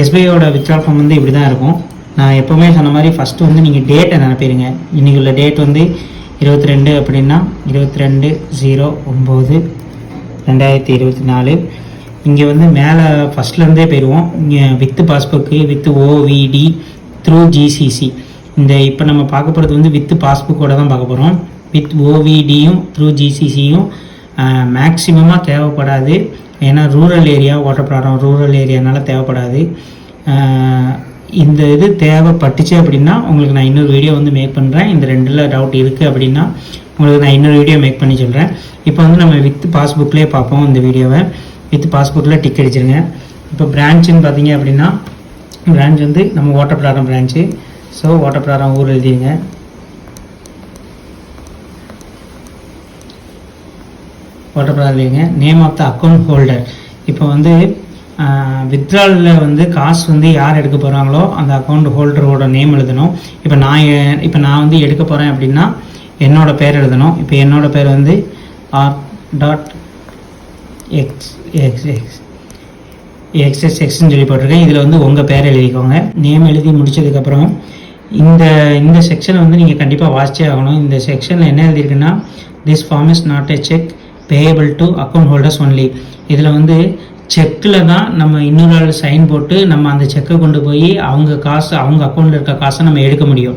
எஸ்பிஐயோட withdraw form வந்து இப்படி தான் இருக்கும். நான் எப்போவுமே சொன்ன மாதிரி ஃபஸ்ட்டு வந்து நீங்கள் டேட்டை நினைப்பீங்க இன்றைக்கி உள்ள டேட் வந்து இருபத்தி ரெண்டு அப்படின்னா இருபத்தி ரெண்டு ஜீரோ ஒம்பது ரெண்டாயிரத்தி இருபத்தி நாலு. இங்கே வந்து மேலே ஃபஸ்ட்லேருந்தே போயிடுவோம். இங்கே with passbook with OVD through GCC இந்த இப்போ நம்ம பார்க்க போகிறது வந்து வித்து பாஸ்புக்கோட தான் பார்க்க போகிறோம் வித் ஓவிடியும் த்ரூ ஜிசிசியும் மேக்ஸிமமாக தேவைப்படாது. ஏன்னா ரூரல் ஏரியா ஓட்டப்பிராடம் ரூரல் ஏரியானால தேவைப்படாது. இந்த இது தேவைப்பட்டுச்சு அப்படின்னா உங்களுக்கு நான் இன்னொரு வீடியோ வந்து மேக் பண்ணுறேன் இந்த ரெண்டில் டவுட் இருக்குது அப்படின்னா உங்களுக்கு நான் இன்னொரு வீடியோ மேக் பண்ணி சொல்கிறேன் இப்போ வந்து நம்ம வித் பாஸ்புக்லேயே பார்ப்போம் இந்த வீடியோவை வித் பாஸ்புக்கில் டிக் அடிச்சிருங்க. இப்போ பிரான்ச்சுன்னு பார்த்தீங்க அப்படின்னா பிரான்ச் வந்து நம்ம ஓட்டப்பிராடம் பிரான்ச்சு ஸோ ஓட்டப்பிராடம் ஊர் எழுதிருங்க. Ottapidaram name of the account holder இப்போ வந்து வித்ட்ராலில் வந்து காசு வந்து யார் எடுக்க போகிறாங்களோ அந்த அக்கௌண்ட் ஹோல்டரோட நேம் எழுதணும். இப்போ நான் இப்போ நான் வந்து எடுக்க போகிறேன் அப்படின்னா என்னோட பேர் எழுதணும். இப்போ என்னோட பேர் வந்து R dot X X X XS எக்ஸ்ன்னு சொல்லி போட்டிருக்கேன். இதில் வந்து உங்கள் பேர் எழுதிக்கோங்க. நேம் எழுதி முடிச்சதுக்கப்புறம் இந்த இந்த செக்ஷனை வந்து நீங்கள் கண்டிப்பாக வாசிச்சே ஆகணும். இந்த செக்ஷனில் என்ன எழுதியிருக்குன்னா this form is not a cheque payable to account holders only இதில் வந்து செக்கில் தான் நம்ம இன்னொரு ஆள் சைன் போட்டு நம்ம அந்த செக்கை கொண்டு போய் அவங்க காசு அவங்க அக்கௌண்ட்டில் இருக்க காசை நம்ம எடுக்க முடியும்.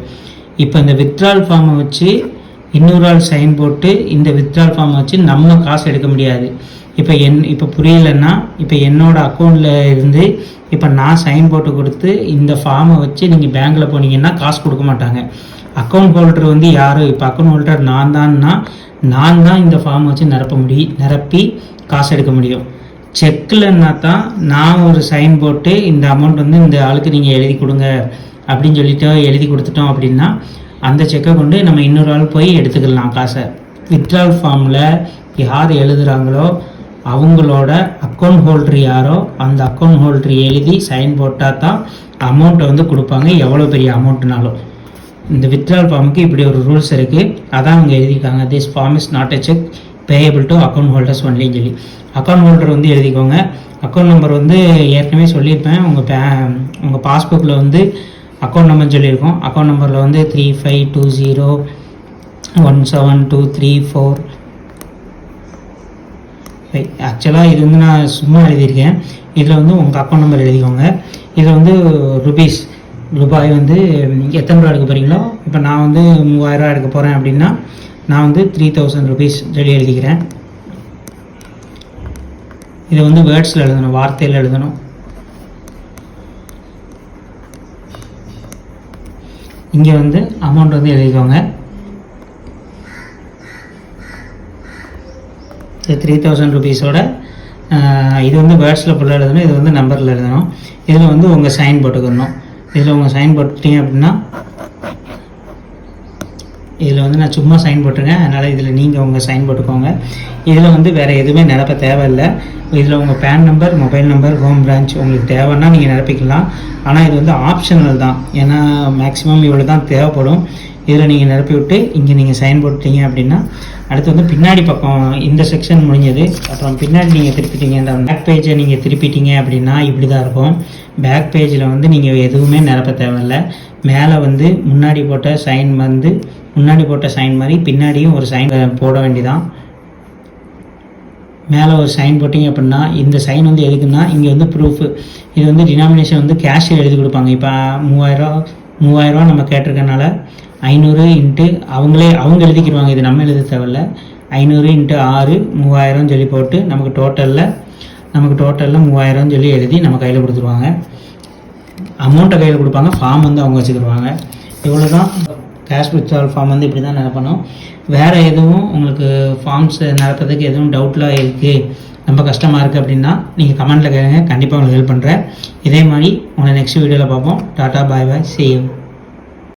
இப்போ இந்த வித்ட்ரால் ஃபார்மை வச்சு இன்னொரு ஆள் சைன் போட்டு இந்த வித்ட்ரால் ஃபார்மை வச்சு நம்ம காசு எடுக்க முடியாது. இப்போ என் இப்போ புரியலைன்னா இப்போ என்னோட அக்கௌண்ட்டில் இருந்து இப்போ நான் சைன் போட்டு கொடுத்து இந்த ஃபார்மை வச்சு நீங்கள் பேங்க்கில் போனீங்கன்னா காசு கொடுக்க மாட்டாங்க. அக்கௌண்ட் ஹோல்டர் வந்து யார்? இப்போ அக்கௌண்ட் ஹோல்டர் நான் தான்னா நான் தான் இந்த ஃபார்ம் வச்சு நிரப்ப முடியும் நிரப்பி காசு எடுக்க முடியும். செக்கில்னா தான் நான் ஒரு சைன் போட்டு இந்த அமௌண்ட் வந்து இந்த ஆளுக்கு நீங்கள் எழுதி கொடுங்க அப்படின்னு சொல்லிட்டு எழுதி கொடுத்துட்டோம் அப்படின்னா அந்த செக்கை கொண்டு நம்ம இன்னொரு ஆள் போய் எடுத்துக்கலாம் காசை. வித்ட்ரால் ஃபார்மில் யார் எழுதுகிறாங்களோ அவங்களோட அக்கௌண்ட் ஹோல்டர் யாரோ அந்த அக்கௌண்ட் ஹோல்டர் எழுதி சைன் போட்டால் தான் அமௌண்ட்டை வந்து கொடுப்பாங்க. எவ்வளோ பெரிய அமௌண்ட்னாலும் இந்த வித்ட்ரால் ஃபார்முக்கு இப்படி ஒரு ரூல்ஸ் இருக்குது அதான் அவங்க எழுதியிருக்காங்க. This form is not a cheque payable to account holders ஒன்லின்னு சொல்லி. அக்கௌண்ட் ஹோல்டர் வந்து எழுதிக்கோங்க. அக்கௌண்ட் நம்பர் வந்து ஏற்கனவே சொல்லியிருப்பேன். உங்கள் பே உங்கள் பாஸ்புக்கில் வந்து அக்கௌண்ட் நம்பர் சொல்லியிருக்கோம். அக்கௌண்ட் நம்பரில் வந்து three five two zero one seven two three four ஆக்சுவலாக இது வந்து நான் சும்மா எழுதியிருக்கேன். இதில் வந்து உங்கள் அக்கௌண்ட் நம்பர் எழுதிக்கோங்க. இதில் வந்து ருபீஸ் ரூபாய் வந்து எத்தனை ரூபா எடுக்க போகிறீங்களோ இப்போ நான் வந்து மூவாயிரரூவா எடுக்க போகிறேன் அப்படின்னா நான் வந்து த்ரீ தௌசண்ட் ருபீஸ் சொல்லி எழுதிக்கிறேன். இதை வந்து வேர்ட்ஸில் எழுதணும் வார்த்தையில் எழுதணும். இங்கே வந்து அமௌண்ட் வந்து எழுதிக்கோங்க. த்ரீ தௌசண்ட் ருபீஸோட இது வந்து வேர்ட்ஸில் ஃபுல்லாக எழுதணும் இது வந்து நம்பரில் எழுதணும். இதில் வந்து உங்கள் சைன் போட்டுக்கணும். இதில் உங்கள் சைன் போட்டுட்டீங்க அப்படின்னா இதில் வந்து நான் சும்மா சைன் போட்டிருக்கேன் அதனால் இதில் நீங்கள் உங்கள் சைன் போட்டுக்கோங்க. இதில் வந்து வேறு எதுவுமே நிரப்ப தேவையில்லை. இதில் உங்கள் PAN number mobile number home branch உங்களுக்கு தேவைன்னா நீங்கள் நிரப்பிக்கலாம். ஆனால் இது வந்து ஆப்ஷனல் தான். ஏன்னா மேக்ஸிமம் இவ்வளோ தான் தேவைப்படும். இதில் நீங்கள் நிரப்பி விட்டு இங்கே நீங்கள் சைன் போட்டுட்டீங்க அப்படின்னா அடுத்து வந்து பின்னாடி பக்கம் இந்த செக்ஷன் முடிஞ்சது. அப்புறம் பின்னாடி நீங்கள் திருப்பிட்டீங்க. இந்த பேக் பேஜை நீங்கள் திருப்பிட்டீங்க அப்படின்னா இப்படி தான் இருக்கும். பேக் பேஜில் வந்து நீங்கள் எதுவுமே நிரப்ப தேவையில்லை. மேலே வந்து முன்னாடி போட்ட சைன் வந்து முன்னாடி போட்ட சைன் மாதிரி பின்னாடியும் ஒரு சைன் போட வேண்டிதான். மேலே ஒரு சைன் போட்டிங்க அப்படின்னா இந்த சைன் வந்து எதுக்குன்னா இங்கே வந்து ப்ரூஃப் இது வந்து டினாமினேஷன் வந்து கேஷில் எழுதி கொடுப்பாங்க. இப்போ மூவாயிரம் மூவாயிரரூவா நம்ம கேட்டிருக்கனால ஐநூறு இன்ட்டு அவங்களே அவங்க எழுதிக்கிடுவாங்க. இது நம்ம எழுத தேவையில்ல. ஐநூறு இன்ட்டு ஆறு மூவாயிரம் சொல்லி போட்டு நமக்கு டோட்டலில் நமக்கு டோட்டலில் மூவாயிரம் சொல்லி எழுதி நம்ம கையில் கொடுத்துருவாங்க. அமௌண்ட்டை கையில் கொடுப்பாங்க. ஃபார்ம் வந்து அவங்க வச்சுக்கிடுவாங்க. இவ்வளோ தான் கேஷ் வித்ட்ரால் ஃபார்ம் வந்து இப்படி தான் நிரப்பணும் வேறு எதுவும் உங்களுக்கு ஃபார்ம்ஸ் நிரப்புறதுக்கு எதுவும் டவுட்லாம் இருக்குது ரொம்ப கஷ்டமாக இருக்குது அப்படின்னா நீங்கள் கமெண்ட்டில் கேளுங்க. கண்டிப்பாக உங்களுக்கு ஹெல்ப் பண்ணுறேன் இதே மாதிரி உங்களை நெக்ஸ்ட் வீடியோவில் பார்ப்போம். டாட்டா பாய் பாய் see